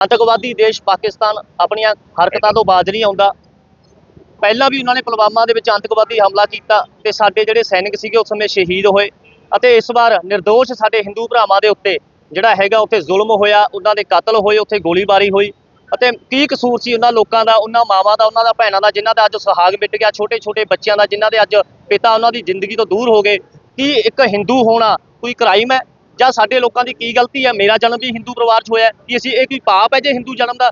ਆਤੰਕਵਾਦੀ ਦੇਸ਼ ਪਾਕਿਸਤਾਨ ਆਪਣੀਆਂ ਹਰਕਤਾਂ ਤੋਂ ਬਾਜ ਨਹੀਂ ਆਉਂਦਾ। ਪਹਿਲਾਂ ਵੀ ਉਹਨਾਂ ਨੇ ਪੁਲਵਾਮਾ ਦੇ ਵਿੱਚ ਆਤੰਕਵਾਦੀ ਹਮਲਾ ਕੀਤਾ ਤੇ ਸਾਡੇ ਜਿਹੜੇ ਸੈਨਿਕ ਸੀਗੇ ਉਸ ਸਮੇਂ ਸ਼ਹੀਦ ਹੋਏ ਅਤੇ ਇਸ ਵਾਰ નિર્ਦੋਸ਼ ਸਾਡੇ ਹਿੰਦੂ ਭਰਾਵਾਂ ਦੇ ਉੱਤੇ ਜਿਹੜਾ ਹੈਗਾ ਉੱਥੇ ਜ਼ੁਲਮ ਹੋਇਆ, ਉਹਨਾਂ ਦੇ ਕਤਲ ਹੋਏ, ਉੱਥੇ ਗੋਲੀਬਾਰੀ ਹੋਈ ਅਤੇ ਕੀ ਕਸੂਰ ਸੀ ਉਹਨਾਂ ਲੋਕਾਂ ਦਾ, ਉਹਨਾਂ ਮਾਵਾਂ ਦਾ, ਉਹਨਾਂ ਦਾ, ਭੈਣਾਂ ਦਾ, ਜਿਨ੍ਹਾਂ ਦਾ ਅੱਜ ਸੁਹਾਗ ਮਿਟ ਗਿਆ ਛੋਟੇ ਛੋਟੇ ਬੱਚਿਆਂ ਦਾ, ਜਿਨ੍ਹਾਂ ਦੇ ਅੱਜ ਪਿਤਾ ਉਹਨਾਂ ਦੀ ਜ਼ਿੰਦਗੀ ਤੋਂ ਦੂਰ ਹੋ ਗਏ। ਕੀ ਇੱਕ ਹਿੰਦੂ ਹੋਣਾ ਕੋਈ ਕ੍ਰਾਈਮ ਹੈ? ਜਾਂ ਸਾਡੇ ਲੋਕਾਂ ਦੀ ਕੀ ਗਲਤੀ ਹੈ? ਮੇਰਾ ਜਨਮ ਵੀ ਹਿੰਦੂ ਪਰਿਵਾਰ 'ਚ ਹੋਇਆ ਕਿ ਅਸੀਂ, ਇਹ ਕੋਈ ਪਾਪ ਹੈ ਜੇ ਹਿੰਦੂ ਜਨਮ ਦਾ?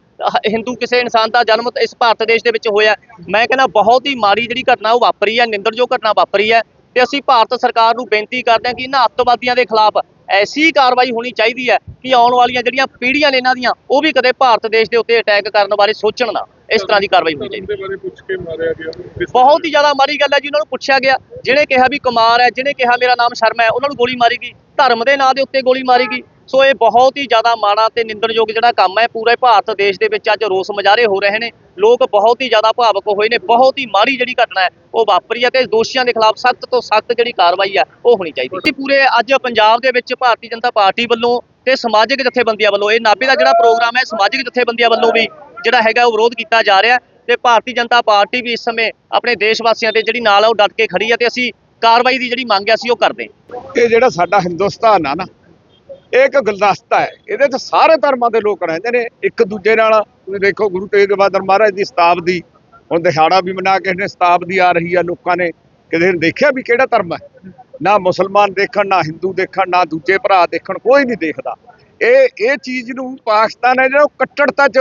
ਹਿੰਦੂ ਕਿਸੇ ਇਨਸਾਨ ਦਾ ਜਨਮ ਇਸ ਭਾਰਤ ਦੇਸ਼ ਦੇ ਵਿੱਚ ਹੋਇਆ ਮੈਂ ਕਹਿੰਦਾ ਬਹੁਤ ਹੀ ਮਾੜੀ ਜਿਹੜੀ ਘਟਨਾ ਉਹ ਵਾਪਰੀ ਹੈ ਨਿੰਦਰਯੋਗ ਘਟਨਾ ਵਾਪਰੀ ਹੈ ਤੇ ਅਸੀਂ ਭਾਰਤ ਸਰਕਾਰ ਨੂੰ ਬੇਨਤੀ ਕਰਦੇ ਹਾਂ ਕਿ ਇਹਨਾਂ ਅੱਤਵਾਦੀਆਂ ਦੇ ਖਿਲਾਫ ਐਸੀ ਕਾਰਵਾਈ ਹੋਣੀ ਚਾਹੀਦੀ ਹੈ ਕਿ ਆਉਣ ਵਾਲੀਆਂ ਜਿਹੜੀਆਂ ਪੀੜ੍ਹੀਆਂ ਨੇ ਇਹਨਾਂ ਦੀਆਂ, ਉਹ ਵੀ ਕਦੇ ਭਾਰਤ ਦੇਸ਼ ਦੇ ਉੱਤੇ ਅਟੈਕ ਕਰਨ ਬਾਰੇ ਸੋਚਣ ਨਾ। ਇਸ ਤਰ੍ਹਾਂ ਦੀ ਕਾਰਵਾਈ ਹੋਣੀ ਚਾਹੀਦੀ। ਦੇ ਬਾਰੇ ਪੁੱਛ ਕੇ ਮਾਰਿਆ ਗਿਆ। ਕਿਸ ਬਹੁਤ ਹੀ ਜ਼ਿਆਦਾ ਮਾੜੀ ਗੱਲ ਹੈ ਜੀ ਉਹਨਾਂ ਨੂੰ ਪੁੱਛਿਆ ਗਿਆ। ਜਿਹਨੇ ਕਿਹਾ ਵੀ ਕੁਮਾਰ ਹੈ ਜਿਹਨੇ ਕਿਹਾ ਮੇਰਾ ਨਾਮ ਸ਼ਰਮਾ ਹੈ ਉਹਨਾਂ ਨੂੰ ਗੋਲੀ ਮਾਰੀ ਗਈ। ਧਰਮ ਦੇ ਨਾਂ ਦੇ ਉੱਤੇ ਗੋਲੀ ਮਾਰੀ ਗਈ। ਸੋ ਇਹ ਬਹੁਤ ਹੀ ਜ਼ਿਆਦਾ ਮਾੜਾ ਤੇ ਨਿੰਦਣਯੋਗ ਜਿਹੜਾ ਕੰਮ ਹੈ ਪੂਰੇ ਭਾਰਤ ਦੇਸ਼ ਦੇ ਵਿੱਚ ਅੱਜ ਰੋਸ ਮੁਜ਼ਾਹਰੇ ਹੋ ਰਹੇ ਨੇ। ਲੋਕ ਬਹੁਤ ਹੀ ਜ਼ਿਆਦਾ ਭਾਵਕ ਹੋਏ ਨੇ। ਬਹੁਤ ਹੀ ਮਾੜੀ ਜਿਹੜੀ ਘਟਨਾ ਹੈ ਉਹ ਵਾਪਰੀ ਹੈ ਤੇ ਦੋਸ਼ੀਆਂ ਦੇ ਖਿਲਾਫ ਸਖਤ ਤੋਂ ਸਖਤ ਜਿਹੜੀ ਕਾਰਵਾਈ ਹੈ ਉਹ ਹੋਣੀ ਚਾਹੀਦੀ ਹੈ। ਪੂਰੇ ਅੱਜ ਪੰਜਾਬ ਦੇ ਵਿੱਚ ਭਾਰਤੀ ਜਨਤਾ ਪਾਰਟੀ ਵੱਲੋਂ ਤੇ ਸਮਾਜਿਕ ਜਥੇਬੰਦੀਆਂ ਵੱਲੋਂ ਇਹ ਨਾਭੇ ਦਾ ਜਿਹੜਾ ਪ੍ਰੋਗਰਾਮ ਹੈ ਸਮਾਜਿਕ ਜਥੇਬੰਦੀਆਂ ਵੱਲੋਂ ਵੀ ਜਿਹੜਾ ਹੈਗਾ ਉਹ ਵਿਰੋਧ ਕੀਤਾ ਜਾ ਰਿਹਾ ਤੇ ਭਾਰਤੀ ਜਨਤਾ ਪਾਰਟੀ ਵੀ ਇਸ ਸਮੇਂ ਆਪਣੇ ਦੇਸ਼ ਵਾਸੀਆਂ ਦੇ ਜਿਹੜੀ ਨਾਲ ਆ ਉਹ ਡਟ ਕੇ ਖੜੀ ਹੈ ਤੇ ਅਸੀਂ ਕਾਰਵਾਈ ਦੀ ਜਿਹੜੀ ਮੰਗ ਹੈ ਅਸੀਂ ਉਹ ਕਰਦੇ ਇਹ ਜਿਹੜਾ ਸਾਡਾ ਹਿੰਦੁਸਤਾਨ ਆ ਨਾ, ਇਹ ਇੱਕ ਗੁਲਦਸਤਾ ਹੈ। ਇਹਦੇ 'ਚ ਸਾਰੇ ਧਰਮਾਂ ਦੇ ਲੋਕ ਰਹਿੰਦੇ ਨੇ, ਇੱਕ ਦੂਜੇ ਨਾਲ। ਤੁਸੀਂ ਦੇਖੋ ਗੁਰੂ ਤੇਗ ਬਹਾਦਰ ਮਹਾਰਾਜ ਦੀ ਸ਼ਤਾਬਦੀ ਹੁਣ ਦਿਹਾੜਾ ਵੀ ਮਨਾ ਕੇ ਨੇ ਸ਼ਤਾਬਦੀ ਆ ਰਹੀ ਆ ਲੋਕਾਂ ਨੇ। ਕਿਸੇ ਦੇਖਿਆ ਵੀ ਕਿਹੜਾ ਧਰਮ ਹੈ? ਨਾ ਮੁਸਲਮਾਨ ਦੇਖਣ, ਨਾ ਹਿੰਦੂ ਦੇਖਣ, ਨਾ ਦੂਜੇ ਭਰਾ ਦੇਖਣ, ਕੋਈ ਨਹੀਂ ਦੇਖਦਾ। ਇਹ ਇਹ ਚੀਜ਼ ਨੂੰ ਪਾਕਿਸਤਾਨ ਹੈ ਜਿਹੜਾ ਉਹ ਕੱਟੜਤਾ 'ਚ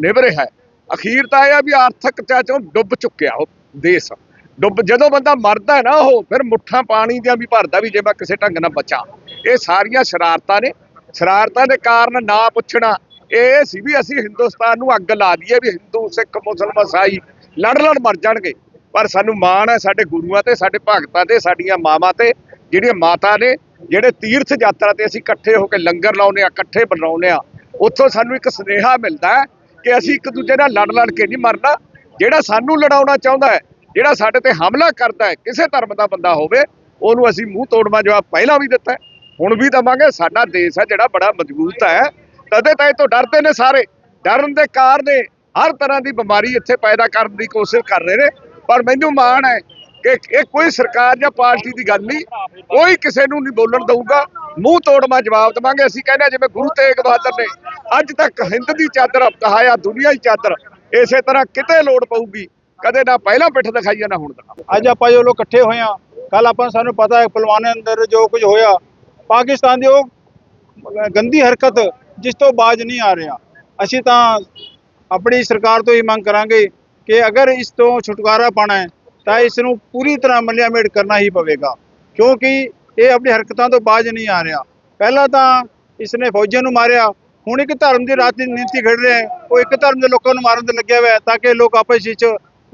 ਨਿਭ ਰਿਹਾ ਹੈ। ਅਖੀਰ ਤਾਂ ਇਹ ਆ ਵੀ ਆਰਥਿਕਤਾ 'ਚੋਂ ਡੁੱਬ ਚੁੱਕਿਆ ਉਹ ਦੇਸ਼। ਡੁੱਬ, ਜਦੋਂ ਬੰਦਾ ਮਰਦਾ ਹੈ ਨਾ ਉਹ, ਫਿਰ ਮੁੱਠਾਂ ਪਾਣੀ ਦੀਆਂ ਵੀ ਭਰਦਾ ਵੀ ਜੇ ਮੈਂ ਕਿਸੇ ਢੰਗ ਨਾਲ ਬਚਾ। ਇਹ ਸਾਰੀਆਂ ਸ਼ਰਾਰਤਾਂ ਨੇ। ਸ਼ਰਾਰਤਾਂ ਦੇ ਕਾਰਨ ਨਾ ਪੁੱਛਣਾ, ਇਹ ਸੀ ਵੀ ਅਸੀਂ ਹਿੰਦੁਸਤਾਨ ਨੂੰ ਅੱਗ ਲਾ ਦਈਏ ਵੀ ਹਿੰਦੂ, ਸਿੱਖ, ਮੁਸਲਮਾਨ ਸਾਈ ਲੜ ਲੜ ਮਰ ਜਾਣਗੇ। ਪਰ ਸਾਨੂੰ ਮਾਣ ਹੈ ਸਾਡੇ ਗੁਰੂਆਂ ਤੇ, ਸਾਡੇ ਭਗਤਾਂ ਤੇ, ਸਾਡੀਆਂ ਮਾਵਾਂ ਤੇ, ਜਿਹੜੀਆਂ ਮਾਤਾ ਨੇ ਜਿਹੜੇ ਤੀਰਥ ਯਾਤਰਾ ਤੇ ਅਸੀਂ ਇਕੱਠੇ ਹੋ ਕੇ ਲੰਗਰ ਲਾਉਨੇ ਆ ਇਕੱਠੇ ਬਣਾਉਨੇ ਆ ਉੱਥੋਂ ਸਾਨੂੰ ਇੱਕ ਸੁਨੇਹਾ ਮਿਲਦਾ ਹੈ ਕਿ ਅਸੀਂ ਇੱਕ ਦੂਜੇ ਨਾਲ ਲੜ ਲੜ ਕੇ ਨਹੀਂ ਮਰਨਾ। ਜਿਹੜਾ ਸਾਨੂੰ ਲੜਾਉਣਾ ਚਾਹੁੰਦਾ ਹੈ, ਜਿਹੜਾ ਸਾਡੇ ਤੇ ਹਮਲਾ ਕਰਦਾ ਹੈ, ਕਿਸੇ ਧਰਮ ਦਾ ਬੰਦਾ ਹੋਵੇ, ਉਹਨੂੰ ਅਸੀਂ ਮੂੰਹ ਤੋੜਵਾ ਜਵਾਬ ਪਹਿਲਾਂ ਵੀ ਦਿੱਤਾ ਹੁਣ ਵੀ ਦਵਾਂਗੇ। ਸਾਡਾ ਦੇਸ਼ ਹੈ ਜਿਹੜਾ ਬੜਾ ਮਜ਼ਬੂਤ ਹੈ। ਤਦੇ ਤਾਂ ਇਹ ਤੋਂ ਡਰਦੇ ਨੇ ਸਾਰੇ। ਡਰਨ ਦੇ ਕਾਰਨ ਹਰ ਤਰ੍ਹਾਂ ਦੀ ਬਿਮਾਰੀ ਇੱਥੇ ਪੈਦਾ ਕਰਨ ਦੀ ਕੋਸ਼ਿਸ਼ ਕਰ ਰਹੇ ਨੇ। ਪਰ ਮੈਨੂੰ ਮਾਣ ਹੈ ਕਿ ਇਹ ਕੋਈ ਸਰਕਾਰ ਜਾਂ ਪਾਰਟੀ ਦੀ ਗੱਲ ਨਹੀਂ। ਕੋਈ ਕਿਸੇ ਨੂੰ ਨਹੀਂ ਬੋਲਣ ਦਊਗਾ। ਮੂੰਹ ਤੋੜਵਾ ਜਵਾਬ ਦੇਵਾਂਗੇ। ਅਸੀਂ ਕਹਿੰਦੇ ਹਾਂ ਜਿਵੇਂ ਗੁਰੂ ਤੇਗ ਬਹਾਦਰ ਨੇ ਅੱਜ ਤੱਕ ਹਿੰਦ ਦੀ ਚਾਦਰ ਕਹਾਇਆ ਦੁਨੀਆ ਦੀ ਚਾਦਰ, ਇਸੇ ਤਰ੍ਹਾਂ ਕਿਤੇ ਲੋੜ ਪਊਗੀ। ਕਦੇ ਨਾ ਪਹਿਲਾਂ ਪਿੱਠ ਦਿਖਾਈਆ ਨਾ ਹੁਣ ਦਿਖਾਵਾਂ ਅੱਜ ਆਪਾਂ ਜੋ ਲੋਕ ਇਕੱਠੇ ਹੋਏ ਆ ਕੱਲ ਆਪਾਂ ਸਾਨੂੰ ਪਤਾ ਹੈ ਪੁਲਵਾਮਾ ਅੰਦਰ ਜੋ ਕੁਝ ਹੋਇਆ। ਪਾਕਿਸਤਾਨ ਦੀ ਉਹ ਗੰਦੀ ਹਰਕਤ ਜਿਸ ਤੋਂ ਬਾਜ ਨਹੀਂ ਆ ਰਿਹਾ। ਅਸੀਂ ਤਾਂ ਆਪਣੀ ਸਰਕਾਰ ਤੋਂ ਹੀ ਮੰਗ ਕਰਾਂਗੇ ਕਿ ਅਗਰ ਇਸ ਤੋਂ ਛੁਟਕਾਰਾ ਪਾਣਾ ਹੈ ਤਾਂ ਇਸ ਨੂੰ ਪੂਰੀ ਤਰ੍ਹਾਂ ਮਲਿਆਮੇਟ ਕਰਨਾ ਹੀ ਪਵੇਗਾ। ਕਿਉਂਕਿ ਇਹ ਆਪਣੀ ਹਰਕਤਾਂ ਤੋਂ ਬਾਜ ਨਹੀਂ ਆ ਰਿਹਾ। ਪਹਿਲਾਂ ਤਾਂ ਇਸਨੇ ਫੌਜੀਆਂ ਨੂੰ ਮਾਰਿਆ। ਹੁਣ ਇੱਕ ਧਰਮ ਦੀ ਰਾਜਨੀਤੀ ਖੜ ਰਿਹਾ ਹੈ। ਉਹ ਇੱਕ ਧਰਮ ਦੇ ਲੋਕਾਂ ਨੂੰ ਮਾਰਨ ਤੇ ਲੱਗਿਆ ਹੋਇਆ ਤਾਂ ਕਿ ਲੋਕ ਆਪਸ ਵਿੱਚ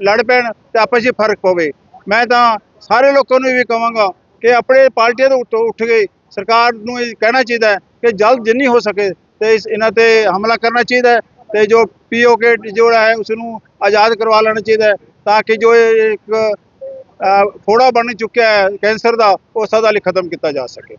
ਲੜ ਪੈਣ ਤੇ ਆਪਸ ਵਿੱਚ ਫ਼ਰਕ ਪਵੇ। ਮੈਂ ਤਾਂ ਸਾਰੇ ਲੋਕਾਂ ਨੂੰ ਇਹ ਵੀ ਕਹਾਂਗਾ ਕਿ ਆਪਣੇ ਪਾਰਟੀਆਂ ਤੋਂ ਉੱਠ- ਉੱਠ ਕੇ ਸਰਕਾਰ ਨੂੰ ਇਹ ਕਹਿਣਾ ਚਾਹੀਦਾ ਹੈ ਕਿ ਜਲਦ ਜਿੰਨੀ ਹੋ ਸਕੇ ਤੇ ਇਸ ਇਹਨਾਂ ਤੇ ਹਮਲਾ ਕਰਨਾ ਚਾਹੀਦਾ ਹੈ ਤੇ ਜੋ ਪੀਓਕੇ ਜਿਹੜਾ ਹੈ ਉਸ ਨੂੰ ਆਜ਼ਾਦ ਕਰਵਾ ਲੈਣਾ ਚਾਹੀਦਾ ਹੈ। ਤਾਂ ਕਿ ਜੋ ਇਹ ਇੱਕ ਫੋੜਾ ਬਣ ਚੁੱਕਿਆ ਹੈ ਕੈਂਸਰ ਦਾ, ਉਹ ਸਦਾ ਲਈ ਖਤਮ ਕੀਤਾ ਜਾ ਸਕੇ।